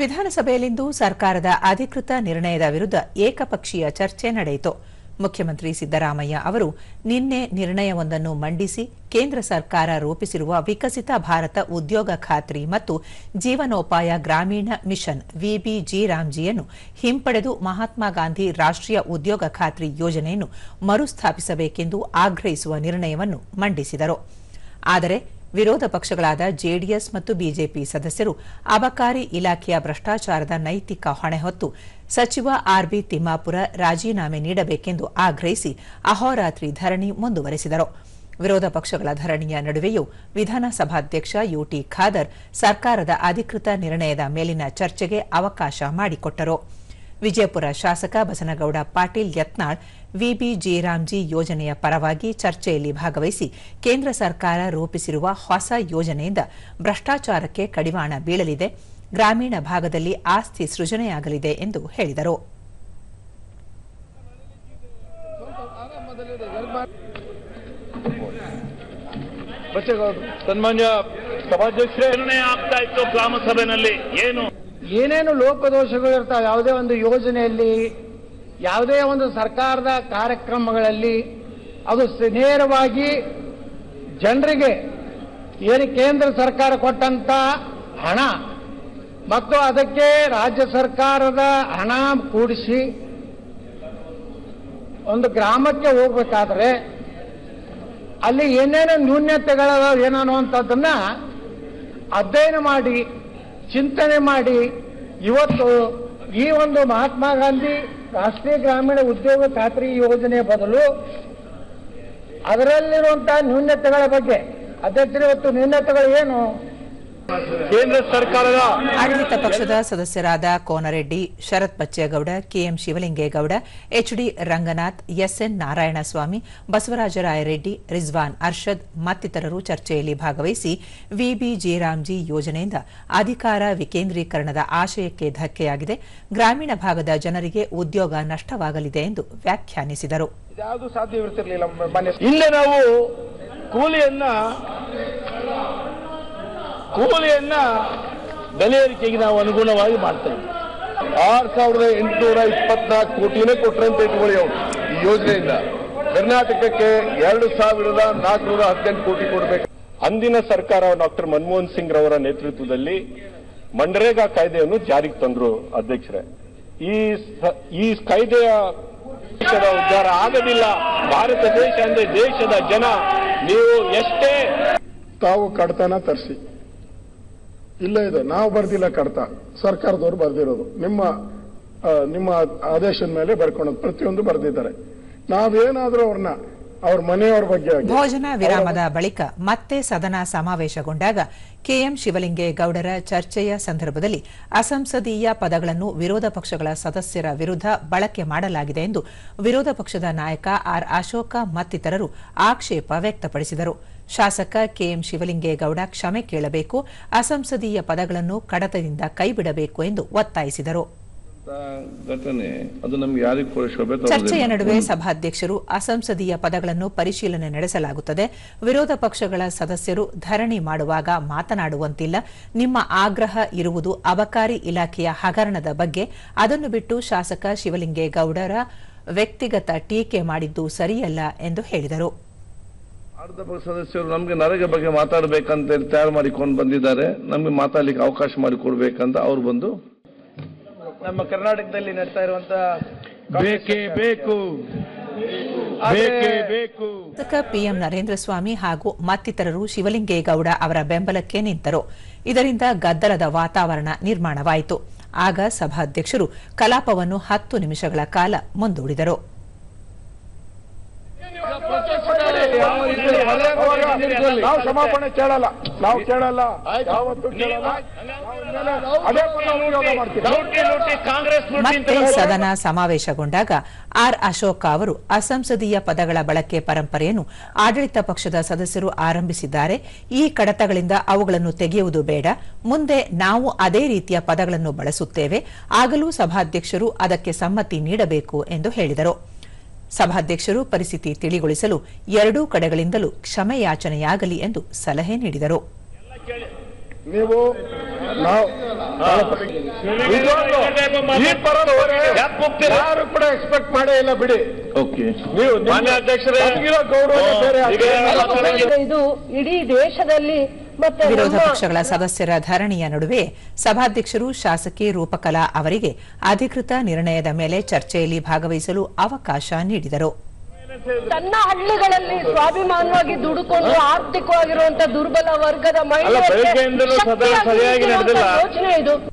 ವಿಧಾನಸಭೆಯಲ್ಲಿಂದು ಸರ್ಕಾರದ ಅಧಿಕೃತ ನಿರ್ಣಯದ ವಿರುದ್ಧ ಏಕಪಕ್ಷೀಯ ಚರ್ಚೆ ನಡೆಯಿತು. ಮುಖ್ಯಮಂತ್ರಿ ಸಿದ್ದರಾಮಯ್ಯ ಅವರು ನಿನ್ನೆ ನಿರ್ಣಯವೊಂದನ್ನು ಮಂಡಿಸಿ ಕೇಂದ್ರ ಸರ್ಕಾರ ರೂಪಿಸಿರುವ ವಿಕಸಿತ ಭಾರತ ಉದ್ಯೋಗ ಖಾತ್ರಿ ಮತ್ತು ಜೀವನೋಪಾಯ ಗ್ರಾಮೀಣ ಮಿಷನ್ ವಿಬಿಜಿ ರಾಮ್ಜಿಯನ್ನು ಹಿಂಪಡೆದು ಮಹಾತ್ಮ ಗಾಂಧಿ ರಾಷ್ಟ್ರೀಯ ಉದ್ಯೋಗ ಖಾತ್ರಿ ಯೋಜನೆಯನ್ನು ಮರುಸ್ಥಾಪಿಸಬೇಕೆಂದು ಆಗ್ರಹಿಸುವ ನಿರ್ಣಯವನ್ನು ಮಂಡಿಸಿದರು. ಆದರೆ ವಿರೋಧ ಪಕ್ಷಗಳಾದ ಜೆಡಿಎಸ್ ಮತ್ತು ಬಿಜೆಪಿ ಸದಸ್ಯರು ಅಬಕಾರಿ ಇಲಾಖೆಯ ಭ್ರಷ್ಟಾಚಾರದ ನೈತಿಕ ಹೊಣೆ ಹೊತ್ತು ಸಚಿವ ಆರ್ಬಿ ತಿಮ್ಮಾಪುರ ರಾಜೀನಾಮೆ ನೀಡಬೇಕೆಂದು ಆಗ್ರಹಿಸಿ ಅಹೋರಾತ್ರಿ ಧರಣಿ ಮುಂದುವರೆಸಿದರು. ವಿರೋಧ ಪಕ್ಷಗಳ ಧರಣಿಯ ನಡುವೆಯೂ ವಿಧಾನಸಭಾಧ್ಯಕ್ಷ ಯುಟಿ ಖಾದರ್ ಸರ್ಕಾರದ ಅಧಿಕೃತ ನಿರ್ಣಯದ ಮೇಲಿನ ಚರ್ಚೆಗೆ ಅವಕಾಶ ಮಾಡಿಕೊಟ್ಟರು. ವಿಜಯಪುರ ಶಾಸಕ ಬಸನಗೌಡ ಪಾಟೀಲ್ ಯತ್ನಾಳ್ ವಿಬಿ ರಾಮ್ಜಿ ಯೋಜನೆಯ ಪರವಾಗಿ ಚರ್ಚೆಯಲ್ಲಿ ಭಾಗವಹಿಸಿ ಕೇಂದ್ರ ಸರ್ಕಾರ ರೂಪಿಸಿರುವ ಹೊಸ ಯೋಜನೆಯಿಂದ ಭ್ರಷ್ಟಾಚಾರಕ್ಕೆ ಕಡಿವಾಣ ಬೀಳಲಿದೆ. ಗ್ರಾಮೀಣ ಭಾಗದಲ್ಲಿ ಆಸ್ತಿ ಸೃಜನೆಯಾಗಲಿದೆ ಎಂದು ಹೇಳಿದರು. ಸನ್ಮಾನ್ಯ ಆಗ್ತಾ ಇತ್ತು ಗ್ರಾಮ ಸಭೆಯಲ್ಲಿ. ಏನು? ಏನೇನು ಲೋಪದೋಷಗಳು ಇರ್ತಾವೆ ಯಾವುದೇ ಒಂದು ಯೋಜನೆಯಲ್ಲಿ, ಯಾವುದೇ ಒಂದು ಸರ್ಕಾರದ ಕಾರ್ಯಕ್ರಮಗಳಲ್ಲಿ, ಅದು ನೇರವಾಗಿ ಜನರಿಗೆ ಏನು ಕೇಂದ್ರ ಸರ್ಕಾರ ಕೊಟ್ಟಂತ ಹಣ, ಮತ್ತು ಅದಕ್ಕೆ ರಾಜ್ಯ ಸರ್ಕಾರದ ಹಣ ಕೂಡಿಸಿ ಒಂದು ಗ್ರಾಮಕ್ಕೆ ಹೋಗ್ಬೇಕಾದ್ರೆ ಅಲ್ಲಿ ಏನೇನು ನ್ಯೂನ್ಯತೆಗಳ ಏನೋ ಅಂತದನ್ನ ಅಧ್ಯಯನ ಮಾಡಿ ಚಿಂತನೆ ಮಾಡಿ ಇವತ್ತು ಈ ಒಂದು ಮಹಾತ್ಮ ಗಾಂಧಿ ರಾಷ್ಟ್ರೀಯ ಗ್ರಾಮೀಣ ಉದ್ಯೋಗ ಖಾತ್ರಿ ಯೋಜನೆ ಬದಲು ಅದರಲ್ಲಿರುವಂತಹ ನ್ಯೂನ್ಯತೆಗಳ ಬಗ್ಗೆ, ಅಧ್ಯಕ್ಷರು, ಇವತ್ತು ನ್ಯೂನ್ಯತೆಗಳು ಏನು? ಕೇಂದ್ರ ಸರ್ಕಾರದ ಆಡಳಿತ ಪಕ್ಷದ ಸದಸ್ಯರಾದ Konareddy Sharath Bachegowda KM Shivalingegowda HD Ranganath SN Narayanaswamy Basavaraj Rayareddy Rizwan Arshad ಮತ್ತಿತರರು ಚರ್ಚೆಯಲ್ಲಿ ಭಾಗವಹಿಸಿ ವಿಬಿ ರಾಮ್ಜಿ ಯೋಜನೆಯಿಂದ ಅಧಿಕಾರ ವಿಕೇಂದ್ರೀಕರಣದ ಆಶಯಕ್ಕೆ ಧಕ್ಕೆಯಾಗಿದೆ. ಗ್ರಾಮೀಣ ಭಾಗದ ಜನರಿಗೆ ಉದ್ಯೋಗ ನಷ್ಟವಾಗಲಿದೆ ಎಂದು ವ್ಯಾಖ್ಯಾನಿಸಿದರು. ಕೂಲಿಯನ್ನ ಕೂಲಿಯನ್ನ ಬೆಲೆ ಏರಿಕೆಗೆ ನಾವು ಅನುಗುಣವಾಗಿ ಮಾಡ್ತೇವೆ. ಆರ್ ಸಾವಿರದ ಎಂಟುನೂರ ಇಪ್ಪತ್ನಾಲ್ಕು ಕೋಟಿನೇ ಕೊಟ್ಟರಂತ ಇಟ್ಕೊಳ್ಳಿ ಅವರು ಈ ಯೋಜನೆಯಿಂದ. ಕರ್ನಾಟಕಕ್ಕೆ ಎರಡು ಸಾವಿರದ ನಾಲ್ಕುನೂರ ಹದಿನೆಂಟು ಕೋಟಿ ಕೊಡಬೇಕು. ಅಂದಿನ ಸರ್ಕಾರ ಡಾಕ್ಟರ್ ಮನಮೋಹನ್ ಸಿಂಗ್ ರವರ ನೇತೃತ್ವದಲ್ಲಿ ಮನ್ರೇಗಾ ಕಾಯ್ದೆಯನ್ನು ಜಾರಿಗೆ ತಂದ್ರು ಅಧ್ಯಕ್ಷರೇ. ಈ ಈ ಕಾಯ್ದೆಯ ಉದ್ಧಾರ ಆಗದಿಲ್ಲ. ಭಾರತ ದೇಶ ಅಂದ್ರೆ ದೇಶದ ಜನ. ನೀವು ಎಷ್ಟೇ ತಾವು ಕಡತನ ತರಿಸಿ. ಇಲ್ಲ ಇದೆ, ನಾವು ಬರ್ದಿಲ್ಲ ಕಡತ ಸರ್ಕಾರದವರು ಬರ್ದಿರೋದು. ನಿಮ್ಮ ನಿಮ್ಮ ಆದೇಶದ ಮೇಲೆ ಬರ್ಕೊಳೋದು ಪ್ರತಿಯೊಂದು ಬರ್ದಿದ್ದಾರೆ. ನಾವೇನಾದ್ರೂ ಅವ್ರನ್ನ ಅವ್ರ ಮನೆಯವರ ಬಗ್ಗೆ ಭೋಜನ ವಿರಾಮದ ಬಳಿಕ ಮತ್ತೆ ಸದನ ಸಮಾವೇಶಗೊಂಡಾಗ ಕೆಎಂ ಶಿವಲಿಂಗೇಗೌಡರ ಚರ್ಚೆಯ ಸಂದರ್ಭದಲ್ಲಿ ಅಸಂಸದೀಯ ಪದಗಳನ್ನು ವಿರೋಧ ಪಕ್ಷಗಳ ಸದಸ್ಯರ ವಿರುದ್ಧ ಬಳಕೆ ಮಾಡಲಾಗಿದೆ ಎಂದು ವಿರೋಧ ಪಕ್ಷದ ನಾಯಕ ಆರ್ ಅಶೋಕ ಮತ್ತಿತರರು ಆಕ್ಷೇಪ ವ್ಯಕ್ತಪಡಿಸಿದರು. ಶಾಸಕ ಕೆಎಂ ಶಿವಲಿಂಗೇಗೌಡ ಕ್ಷಮೆ ಕೇಳಬೇಕು ಅಸಂಸದೀಯ ಪದಗಳನ್ನು ಕಡತದಿಂದ ಕೈಬಿಡಬೇಕು ಎಂದು ಒತ್ತಾಯಿಸಿದರು. ಘಟನೆ ಅದು ನಮ್ಗೆ ಯಾರಿಗೂ ಶೋಭೆ ಚರ್ಚೆಯ ನಡುವೆ ಸಭಾಧ್ಯಕ್ಷರು ಅಸಂಸದೀಯ ಪದಗಳನ್ನು ಪರಿಶೀಲನೆ ನಡೆಸಲಾಗುತ್ತದೆ. ವಿರೋಧ ಪಕ್ಷಗಳ ಸದಸ್ಯರು ಧರಣಿ ಮಾಡುವಾಗ ಮಾತನಾಡುವಂತಿಲ್ಲ. ನಿಮ್ಮ ಆಗ್ರಹ ಇರುವುದು ಅಬಕಾರಿ ಇಲಾಖೆಯ ಹಗರಣದ ಬಗ್ಗೆ. ಅದನ್ನು ಬಿಟ್ಟು ಶಾಸಕ ಶಿವಲಿಂಗೇಗೌಡರ ವ್ಯಕ್ತಿಗತ ಟೀಕೆ ಮಾಡಿದ್ದು ಸರಿಯಲ್ಲ ಎಂದು ಹೇಳಿದರು. ಆಡಳಿತ ಪಕ್ಷ ಸದಸ್ಯರು ನಮಗೆ ನರೇಗಾ ಬಗ್ಗೆ ಮಾತಾಡಬೇಕಂತ ತಯಾರು ಮಾಡಿಕೊಂಡು ಬಂದಿದ್ದಾರೆ. ನಮಗೆ ಮಾತಾಡಲಿಕ್ಕೆ ಅವಕಾಶ ಮಾಡಿಕೊಡ್ಬೇಕಂತ ಅವರು ಬಂದು ನಮ್ಮ ಕರ್ನಾಟಕದಲ್ಲಿ ನಡೀತಾ ಇರುವಂತ ಬೇಕೇ ಬೇಕು. ಬೇಕೇ ಬೇಕು. ಶಾಸಕ ಪಿಎಂ ನರೇಂದ್ರ ಸ್ವಾಮಿ ಹಾಗೂ ಮತ್ತಿತರರು ಶಿವಲಿಂಗೇಗೌಡ ಅವರ ಬೆಂಬಲಕ್ಕೆ ನಿಂತರು. ಇದರಿಂದ ಗದ್ದಲದ ವಾತಾವರಣ ನಿರ್ಮಾಣವಾಯಿತು. ಆಗ ಸಭಾಧ್ಯಕ್ಷರು ಕಲಾಪವನ್ನು ಹತ್ತು ನಿಮಿಷಗಳ ಕಾಲ ಮುಂದೂಡಿದರು. ನಾವು ಕ್ಷಮಾಪಣೆ ಕೇಳಲ್ಲ. ನಾವು ಕೇಳಲ್ಲ. ಯಾವತ್ತೂ ಮತ್ತೆ ಸದನ ಸಮಾವೇಶಗೊಂಡಾಗ ಆರ್ ಅಶೋಕ ಅವರು ಅಸಂಸದೀಯ ಪದಗಳ ಬಳಕೆ ಪರಂಪರೆಯನ್ನು ಆಡಳಿತ ಪಕ್ಷದ ಸದಸ್ಯರು ಆರಂಭಿಸಿದ್ದಾರೆ. ಈ ಕಡತಗಳಿಂದ ಅವುಗಳನ್ನು ತೆಗೆಯುವುದು ಬೇಡ. ಮುಂದೆ ನಾವು ಅದೇ ರೀತಿಯ ಪದಗಳನ್ನು ಬಳಸುತ್ತೇವೆ. ಆಗಲೂ ಸಭಾಧ್ಯಕ್ಷರು ಅದಕ್ಕೆ ಸಮ್ಮತಿ ನೀಡಬೇಕು ಎಂದು ಹೇಳಿದರು. ಸಭಾಧ್ಯಕ್ಷರು ಪರಿಸ್ಥಿತಿ ತಿಳಿಗೊಳಿಸಲು ಎರಡೂ ಕಡೆಗಳಿಂದಲೂ ಕ್ಷಮೆಯಾಚನೆಯಾಗಲಿ ಎಂದು ಸಲಹೆ ನೀಡಿದರು. ನೀವು ನಾವು ಈ ಪರಂಪರೆ ಯಾರು ಕೂಡ ಎಕ್ಸ್ಪೆಕ್ಟ್ ಮಾಡೇ ಇಲ್ಲ ಬಿಡಿ. ಇದು ಇಡೀ ದೇಶದಲ್ಲಿ ವಿರೋಧ ಪಕ್ಷಗಳ ಸದಸ್ಯರ ಧರಣಿಯ ನಡುವೆ ಸಭಾಧ್ಯಕ್ಷರು ಶಾಸಕಿ ರೂಪಕಲಾ ಅವರಿಗೆ ಅಧಿಕೃತ ನಿರ್ಣಯದ ಮೇಲೆ ಚರ್ಚೆಯಲ್ಲಿ ಭಾಗವಹಿಸಲು ಅವಕಾಶ ನೀಡಿದರು. ತನ್ನ ಹಳ್ಳಿಗಳಲ್ಲಿ ಸ್ವಾಭಿಮಾನವಾಗಿ ದುಡುಕೊಂಡು ಆರ್ಥಿಕವಾಗಿರುವಂತಹ ದುರ್ಬಲ ವರ್ಗದ ಮಹಿಳೆಯರಿಗೆ. ಯೋಚನೆ ಇದು.